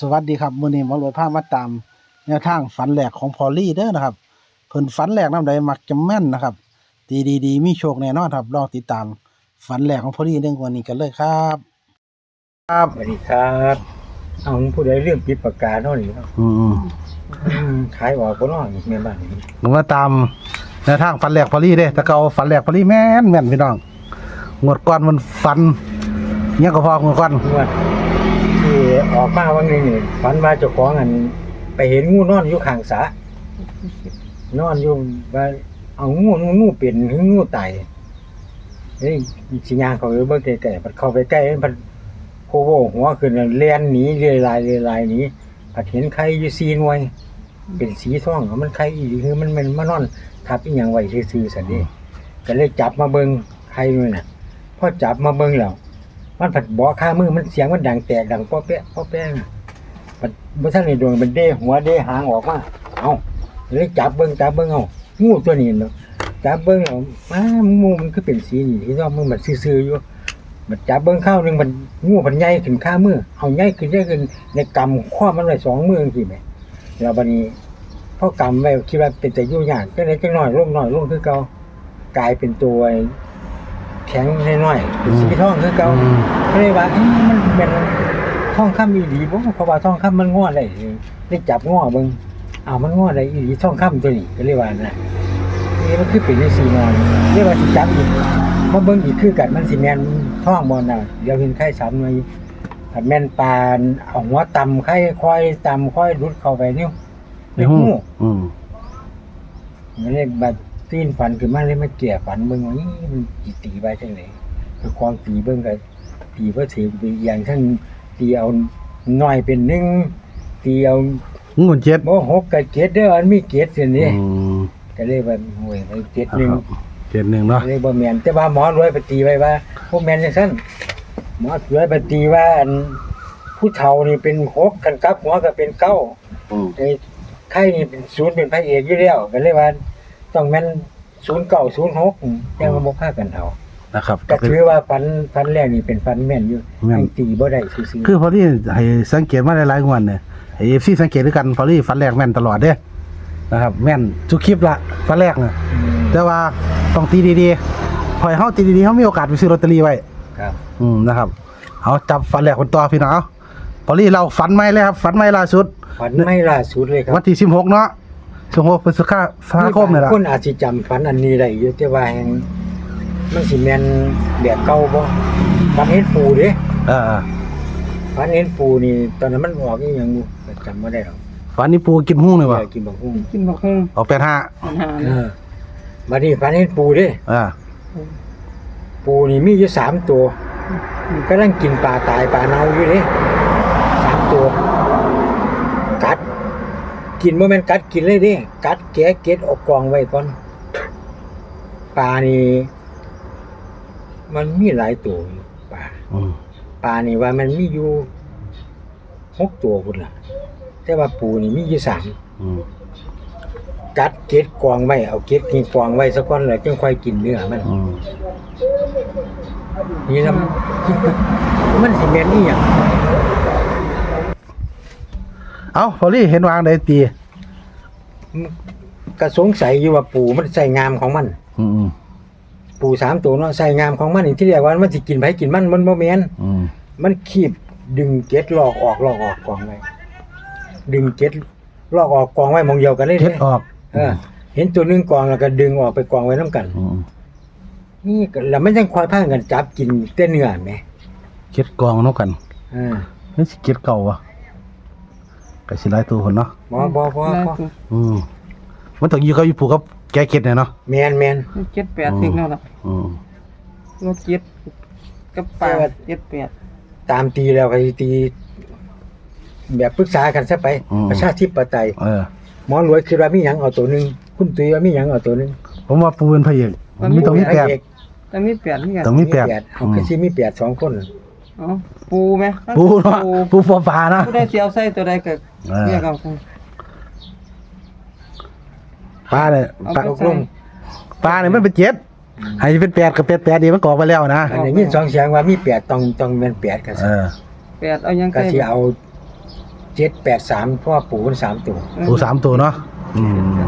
สวัสดีครับมื้อนี้หมารวยพามาตามแนวทางฝันแหลกของพอลลี่เด้อนะครับเพิ่นฝันแหลกนำใดมักจะแม่นนะครับดีดีดีมีโชคแน่นอนครับรอติดตาม ฝันแหลกของพอลลี่เรื่องวันนี้กันเลยครับ ครับสวัสดีครับ เอาผู้ใดเรื่องปิดประกาศเนาะนี่เนาะอืมอืมขายออกบ่เนาะนี่แม่บ้านนี่ผมมาตามแนวทางฝันแหลกพอลลี่เด้แต่เก่าฝันแหลกพอลลี่แม่นแม่นพี่น้องงวดก่อนมันฝันเงี้ยก็พองวดก่อนงวดที่ ออกมาวันนี้นี่ฝันว่าเจ้าของอัน ไปเห็นงูนอนอยู่ข้างสระนอนอยู่ว่าเอางูงูงูเป็นหรืองูตายเฮ้ยสิย่างเขาไปเบิ่งใกลๆมันเข้าไปใกล้มันโคโวหัวขึ้นแล้วแล่นหนีเรื่อยลายเรื่อยลายหนีผัดเห็นไข่อยู่4หน่วย เป็นสีท่องมันไข่อีหลีคือมันมันมานอนทับอีหยังไว้ซื่อๆซั่นเด้ก็เลยจับมาเบิ่งใครนู่นน่ะพอจับมาเบิ่งแล้ว มันผัดบ่อข้ามือมันเสียงมันดังแตกดังป้อแปะป้อแปะนะมันบ่ทันได้ดวงมันเด้หัวเด้หางออกมาเอาเลยจับเบิงจับเบิงเอางูตัวนี้เนาะจับเบิงแล้วมางูมันคือเป็นสีนี่ที่ว่ามึงมันซื่อๆอยู่มันจับเบิงข้าวหนึงมันงูมันใหญ่ขึ้นข้ามือเอาใหญ่ขึ้นใหญ่ขึ้นในกำข้อมันไว้สองมือจังซี่แมแล้วบัดนี้พอกำไว้คิดว่าเป็นแต่ยู่ยากจังได๋จังน้อยลงน้อยลงคือเก่ากลายเป็นตัว แข็งน้อยๆเป็นสีทองคือเก่าอืม ก็เลยว่าเอ๊ะมันเป็นทองคำอีหลีบ่เพราะว่าทองคำมันงอได้ได้จับงอเบิ่งอ้าวมันงอได้อีหลีทองคำตัวนี้ก็เลยว่าน่ะนี่มันคือเป็นในสีนอนเรียกว่าสิจับอีกมาเบิ่งอีกคือกันมันสิแม่นทองบ่น่ะเดี๋ยวเห็นไข่สามหน่วยถ้าแม่นปานเอาหัวตำไข่ค่อยตำค่อยรุดเข้าไปนิ้วในหู อืม มันเลยแบบ ตีนฝันขึ้นมาเลยมาเกี่ยฝันเบิ่งว่าอี้มันสิตีไปจังไดคือความตีเบิ่งก็ตีบ่ถือไปอย่างทั้งตีเอาน้อยเป็นหนึ่งตีเอางูเจ็ดบ่หกกับเจ็ดเด้อมันมีเจ็ดเสียนี่อืมก็เลยว่าโอ้ยไอ้เจ็ดหนึ่ง เจ็ดหนึ่งเนาะก็เลยบ่แม่นแต่ว่าหมอรวยไปตีไว้ว่าบ่แม่นจังซั่นหมอรวยไปตีว่าอันผู้เฒ่านี่เป็นหกกันกลับหัวก็เป็นเก้าอืมไอ้ไข่นี่เป็นศูนย์เป็นพระเอกอยู่แล้วก็เลยว่า ต้องแม่นศูนย์เก้าศูนย์หกยังบ่พากันเอานะครับก็ถือว่าฟันฟันแรกนี่เป็นฟันแม่นอยู่แม่นยังตีบ่ได้ซื่อคือพอลี่ให้สังเกตมาหลายๆงวดเนี่ยไอ้เอฟซีสังเกตด้วยกันพอลี่ฟันแรกแม่นตลอดเด้นะครับ แม่นทุกคลิปละฟันแรกน่ะๆอืมแต่ว่าต้องตีดีๆพอให้เฮาตีดีๆเฮามีโอกาสไปซื้อลอตเตอรี่ไว้ ครับ อืมนะครับ เอาจับฟันแรกคนต่อพี่น้องเอาพอลี่เราฝันใหม่เลยครับฝันใหม่ล่าสุด ฝันไม่ล่าสุดเลยครับวันที่16เนาะ 16พฤษภาคมนี่ล่ะคนอาจสิจำฝันอันนี้ได้อยู่แต่ว่าแฮงมันสิแม่นแบบเก่าบ่ฝันเห็นปูเด้เออฝันเห็นปูนี่ ตอนนั้นมันออกอีหยังอยู่ก็จำบ่ได้หรอกฝันนี้ปูกินหุ้งเลยบ่อยากกินบักหุ่งกินบักฮุงออก85ปัญหาเออบัดนี้ฝันเห็นปูเด้ อ่าปูนี่มีอยู่สามตัวกำลังกินปลาตายปลาเน่าอยู่เด้สามตัว กัด กินบ่แม่นกัดกินเลยเด้กัดแกะเก็ดเออกกองไว้ก่อนปลานี่มันมีหลายตัวอยู่ปลาอืมปลานี่ว่ามันมีอยู่หกตัวพุ่นล่ะ แต่ว่าปูนี่มีอยู่สามอืมกัดเก็ดกองไว้เอาเก็ดนี่กองไว้สักก้อนแล้วจึงค่อยกินเนื้อมัน อืมนี่นะ มันสิแม่นอีหยัง เอาพอลี่เห็นวางได้ตีก็สงสัยอยู่ว่าปูมันใส่งามของมัน อืมอืมปูสามตัวเนาะใส่งามของมันนี่ที่เรียกว่ามันสิกินไผกินมันมันบ่แม่นอืมมันคีบดึงเก็ดลอกออกลอกออกกองไว้ดึงเก็ดลอกออกกองไว้หมองเดียวกันเลยเก็ดเด้ออกเออ เห็นตัวหนึงกองแล้วก็ดึงออกไปกองไว้นํกัน อืมนี่ก็แล้วมันยังคอยพากันจับกินแต่เนื้อแหมเก็ดกองนกกันเออนี่สิเก็ดเก่าวะ ก็สิหลายตัวคนเนาะบ่บ่บ่แล้วบ่อืมมันต้องอยู่กับอยู่ผูกกับแกเก็ดเนี่ยเนาะแม่นแม่นเจ็ดแปดถึงแล้วล่ะอืมรถเจ็ดกับปลาเจ็ดแปดตามตีแล้วก็สิตี แบบปรึกษากันซะไป ประชาธิปไตยเออ หมอรวยคิดว่ามีหยังเอาตัวหนึงคุณตุ้ยว่ามีหยังเอาตัวหนึงผมว่าปูเป็นพระเอกมีต้องมีแปดพระเอกแต่มีแปดนี่กันต้องมีแปดเอาคือสิมีแปดสองคน อ๋อปูไหมปูเนาะปูปลาปลานะผู้ได้เสียวใส่ตัวใดก็เออเรียกเอาปลาเนี่ยเอาปลาไปตกลงปลาเนี่ยมันเป็นเจ็ดให้เป็นแปดกับแปดแปดดีมันก่อไปแล้วนะอันนี้ยินสองเสียงว่ามีแปดต้องต้องเป็นแปดกันเออแปดเอายังก็ใส่สิเอาเจ็ดแปดสามเพราะว่าปูมันสามตัวปูสามตัวเนาะอืม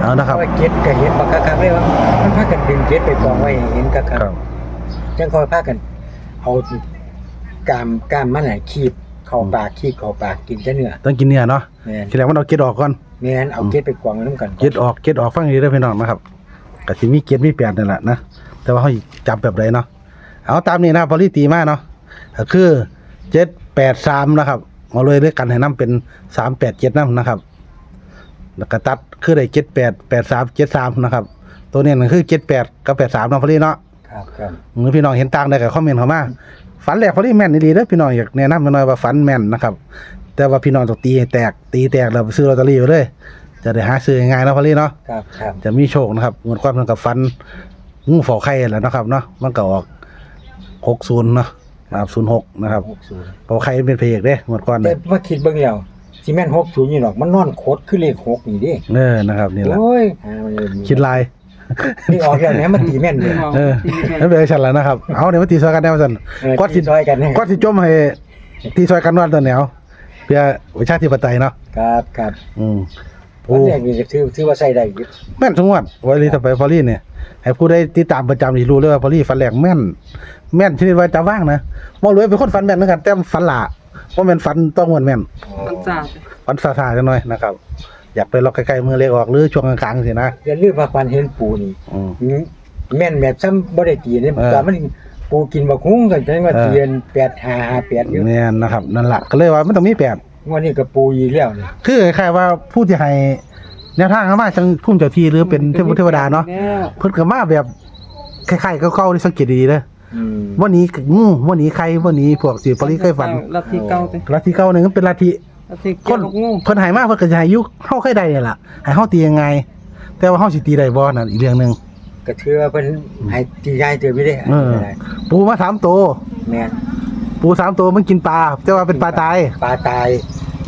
เอานะเพครับราะว่าเจ็ดก็เห็นบักคักๆเลยว่ามันพากันดึงเจ็ดไปกองไว้ให้เห็นคักครับๆจังคอยพากันเอา กามกามมันน่ะคีบเข้าปากคีบเข้าปากกินแต่เนื้อต้องกินเนี่ยเนาะแม่นทีแรกมันเอาเกล็ดออกก่อน แม่นเอาเจ็ดไปกองไว้นํกันเกล็ดออกเกล็ดออกฟังดีเด้อพี่น้องนะครับก็สิมีเกล็ดมีแปดนั่นแหละนะแต่ว่าเขาจำแบบใดเนาะเอาตามนี้นะครับพอลี่ตีมาเนาะก็คือเจ็ดแปดสามนะครับเอาเลยด้วยกันให้น้ำเป็นสามแปดเจ็ดน้ำนะครับแล้วก็ตัดคือได้เจ็ดแปดแปดสามเจ็ดสามนะครับ ตัวนี้นั่นคือเจ็ดแปดกับแปดสามเนาะพอลี่เนาะ ครับครับหรือพี่น้องเห็นต่างได้ก็คอมเมนต์เข้ามา ฝันแหลกพอลี่แม่นดีๆเด้อพี่น้องอยากแนะนำหน่อยว่าฝันแม่นนะครับ แต่ว่าพี่น้องต้องตีให้แตกตีแตกแล้วไปซื้อลอตเตอรี่ไปเลย จะได้หาซื้อง่ายๆเนาะพอลี่เนาะครับครับจะมีโชคนะครับเหมือนความมันกับฟันงูเฝ้าไข่แหล้วนาะครับเนาะมันก็ออกหกศูนย์เนาะนะครับศูนย์หกนะครับหกศูนย์เฝ้าไข่เป็นเพลงเด้เหมือนก่อนแต่เนี่ยว่าคิดเบิ่งแล้วสิแม่นหกศูนย์นี่หรอกมันนอนโคตรคือเลขหกนี่เดิเออนะครับนี่แหละโอ้ยหามันเลยคิดลาย นี่ออกแล้วแหมมันตีแม่นเลยเออนั่นเป็นฉันแล้วนะครับ เอาเดี๋ยวมาตีซอยกันแนวสันเออก็ตีสิซอยกันนะก็สิจมให้ตีซอยกันวันตัวแนวเพื่อวิชาธิปไตยเนาะครับครับอืมวันโอ้แรกนี่จะถือถือว่าใส่ได้อยู่แม่นสงวดวันนี้ถ้าไปพอลี่เนี่ยให้ผู้ได้ติดตามประจำที่รู้เลยว่าพอลี่ฟันแหลกแม่น แม่นชนิดว่าจะว่างนะบ่รวยเป็นคนฟันแม่นเหมือนกันแต่ฟันหลาว่าแม่นฟันต้องมวนแม่นมันจ่าฟันซาซาจังหน่อยนะครับ อยากไปล็อกใกล้ๆมือเล็กออกหรือช่วงกลางๆสินะอย่าลืมว่าฟันเห็นปูนี่อืม แม่นแบบซ้ำบ่ได้ตีนี่เออตอนมันปูกินบักฮุ้งกันจังว่าเออเตียน8 5 5 8อยู่แม่นนะครับนั่นล่ะก็เลยว่ามันต้องมีแปดวันนี้ก็ปูอีกแล้วนี่คือคล้ายๆว่าผู้ที่ให้แนวทางเข้ามาจังพุ่มเจ้าที่หรือเป็นเทพบุตรเทวดาเนาะแล้วเพิ่นก็มาแบบคล้ายๆเข้าๆที่สังเกตดีๆเด้ออืมวันนี้งูวันนี้ใครวันนี้พวกสิปริเคยฝัน ลัทธิเก่าติลัทธิเก่าหนึงมันเป็นลัทธิ ลัทธิคเกี่ยวนกับงูเพิ่นให้มาเพิ่นก็จะให้ยุคเฮาเคยได้นี่ล่ะให้เฮาตียังไง แต่ว่าเฮาสิตีได้บ่นั่นอีกเรื่องหนึงก็ถือว่าเพิ่นให้ตีได้เตือพี่ได้เออ ปูมาสามตัวแม่นปูสามตัวมันกินปลาแต่ว่าเป็นปลาตายปลาตาย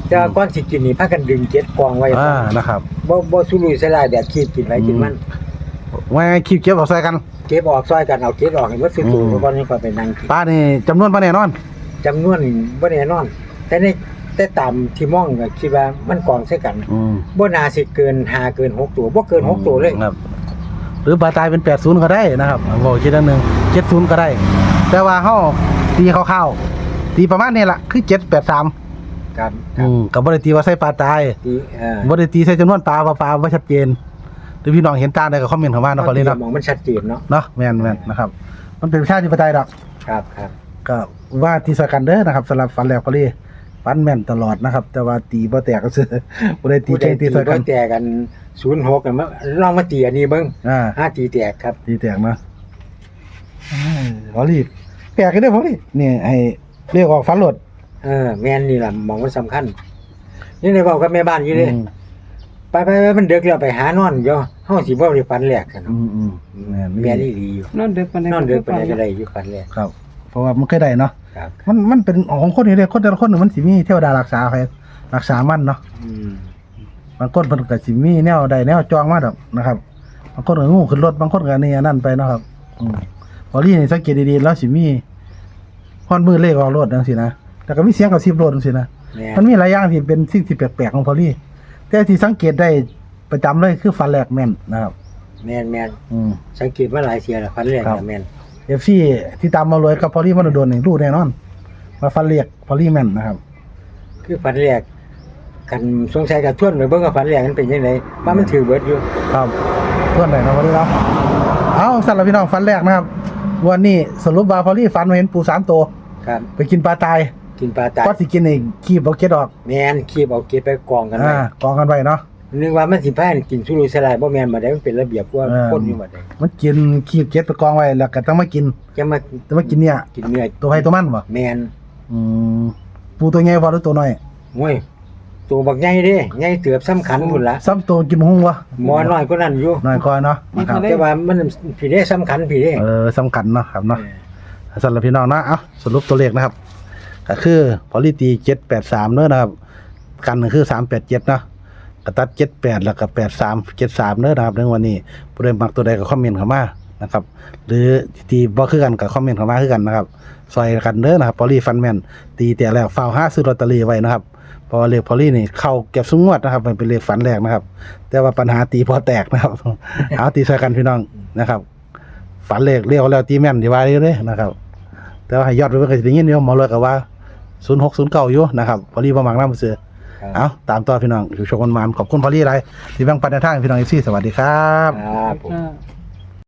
แต่ว่าก่อนสิกินนี่พากันดึงเก็ดกองไว้อ่านะครับ บ่บ่สุรุ่ยสลายแบบคีบกินไว้กินมันว่าไงคีบเก็บเอาใส่กัน เก็บออกซอยกันเอาเก็บออกให้หมดสุดอืมๆก่อนนี้ก็ไปนั่งกินปลานี่จำนวนปลาแน่นอนจำนวนบ่แน่นอน แต่ใน แต่ตามที่มองก็คิดว่ามันกองใส่กันอืมบ่น่าสิเกิน5เกิน6ตัวบ่เกิน6ตัวเลยครับ หรือปลาตายเป็น 80 ก็ได้นะครับบอกคิดอันหนึง70 ก็ได้ แต่ว่าเฮาตีคร่าวๆตีประมาณนี้ล่ะคือ 783ครับคอืรับมก็บ่ได้ตีว่าใส่ปลาตายที่เอ่อบ่ได้ตีใส่จำนวนปลาว่าปลาบ่ชัดเจนหรือพี่น้องเห็นต่างได้ก็คอมเมนต์เข้ามาเนาะพอลี่เนาะมองมันชัดเจนเนาะเนาะแม่นแม่นนะครับ มันเป็นประชาธิปไตยดอก ครับครับก็ว่าที่สำคัญเด้อนะครับสำหรับฟันแหลกพอลี่ ฟันแม่นตลอดนะครับ แต่ว่าตีบ่แตกก็ซื้อบ่ได้ตีผู้ใดเก่งตีตีสำบ่คัญแตกกัน06กันมาลองมาตีอันนี้เบิ่งอ่า ห้าตีแตกครับตีแตกนะพอลี่แปลกกันเด้อพอลี่นี่ให้เรียกออกฟันหลดเออแม่นนี่ล่ะมองมันสำคัญ นี่ได้บอกกับแม่บ้านอยู่เด้อืมไปไปไปมันดึกแล้วไปหานอนอยู่เฮาสิบ่ได้ฝันแรกกันอืมอืมแม่นแม่นอีหลีอยู่นอนดึกปานใดนอนดึกไปไหนก็ได้อยู่ฝันแรกครับ เพราะว่ามันเคยได้เนาะ ครับ มันมันเป็นของคนนี่เลยคนแต่ละคนมันสิมีเทวดารักษาใครรักษามันเนาะอืมบางคนเพิ่นก็สิมีแนวใดแนวจองมาดอกนะครับบางคนก็งูขึ้นรถบางคนก็นี่อันนั่นไปเนาะครับอืมพอลี่นี่สังเกตดีๆแล้วสิมีฮอนมือเลขออกรถจังซี่นะแต่ก็มีเสียงกระซิบรถจังซี่นะแม่นมันมีหลายอย่างที่เป็นสิ่งที่แปลกๆของพอลี่แต่ที่สังเกตได้ประจำเลยคือฟันแหลกแม่นนะครับ แม่นแม่นอืม สังเกตมาหลายเที่ยแล้วฝันแรกครับน่ะแม่น FC ที่ตามมารวยกับพอลี่มันโดนนี่รู้แน่นอนว่าฟันแหลกพอลี่แม่นนะครับ คือฝันแรกกันสงสัยกับทวนไปเบิ่งว่าฝันแรกมันเป็นจังไดว่ามันถือเบิดอยู่ครับเพื่อนไหนเนาะวันนี้เนาะเอาสำหรับพี่น้องฟันแรกนะครับ วันนี้สรุปว่าพอลี่ฟันมาเห็นปูสามตัวครับ ไปกินปลาตายกินปลาตายก็สิกินอีกคีบเอาเก็ดออกแม่นคีบเอาเก็บไปกองกันไว้อ่ากองกันไว้เนาะ นึกว่ามันสิพากันกินสุรุ่ยสลายบ่แม่นมาได้มันเป็นระเบียบกว่าเออ คนอยู่บ่ได้มันกินคีบเก็ดไปกองไว้แล้วก็ต้องมากินจะมาต้องมากินเนี่ย กินเนื้อตัวไผตัวมันบ่แม่นอืมปูตัวใหญ่บ่หรือตัวน้อยโอ้ยตัวบักใหญ่เด้ใหญ่เตือบสำคัญพุ่นละซ้ำตัวกินหงวะหมอน้อยก็นั่นอยู่น้อยกว่าเนาะนะครับแต่ว่ามันพี่เด้สำคัญพี่เด้เออสำคัญเนาะครับเนาะ สำหรับพี่น้องนะ เอาสรุปตัวเลขนะครับ ก็คือพอลิตี783เด้อนะครับ กันก็คือ387เนาะ กระตัด78แปดหล้วก็83 73เด้อนะครับในวันนี้ผู้ใดมักตัวใดก็คอมเมนต์เข้ามานะครับ หรือที่บ่คือกันก็คอมเมนต์เข้ามาคือกันนะครับซอยกันเด้อนะครับพอลี่ฟันแมนตีแต่แรกฟาวห้าซื้อลอตเตอรี่ไว้นะครับเพราะว่าเลขพอลี่นี่เข้าเก็บสุงวดนะครับ มันเป็นเลขฝันแรกนะครับ แต่ว่าปัญหาตีพอแตกนะครับ เอาตีใส่กันพี่น้องนะครับ ฝันเลขเรียกแล้วตีแม่นที่ว่าเด้นะครับ แต่ว่าให้ยอดไปเพิ่นก็สิได้ยินอยู่หมอเลยก็ว่า0609อยู่นะครับพอลี่บ่มักนำซื้อ ครับเอาตามต่อพี่น้องอยู่ชมกันมานขอบคุณพอลี่ไรที่แบ่งปันในทางให้พี่น้องอีซี่สวัสดีครับ ครับผมอ่า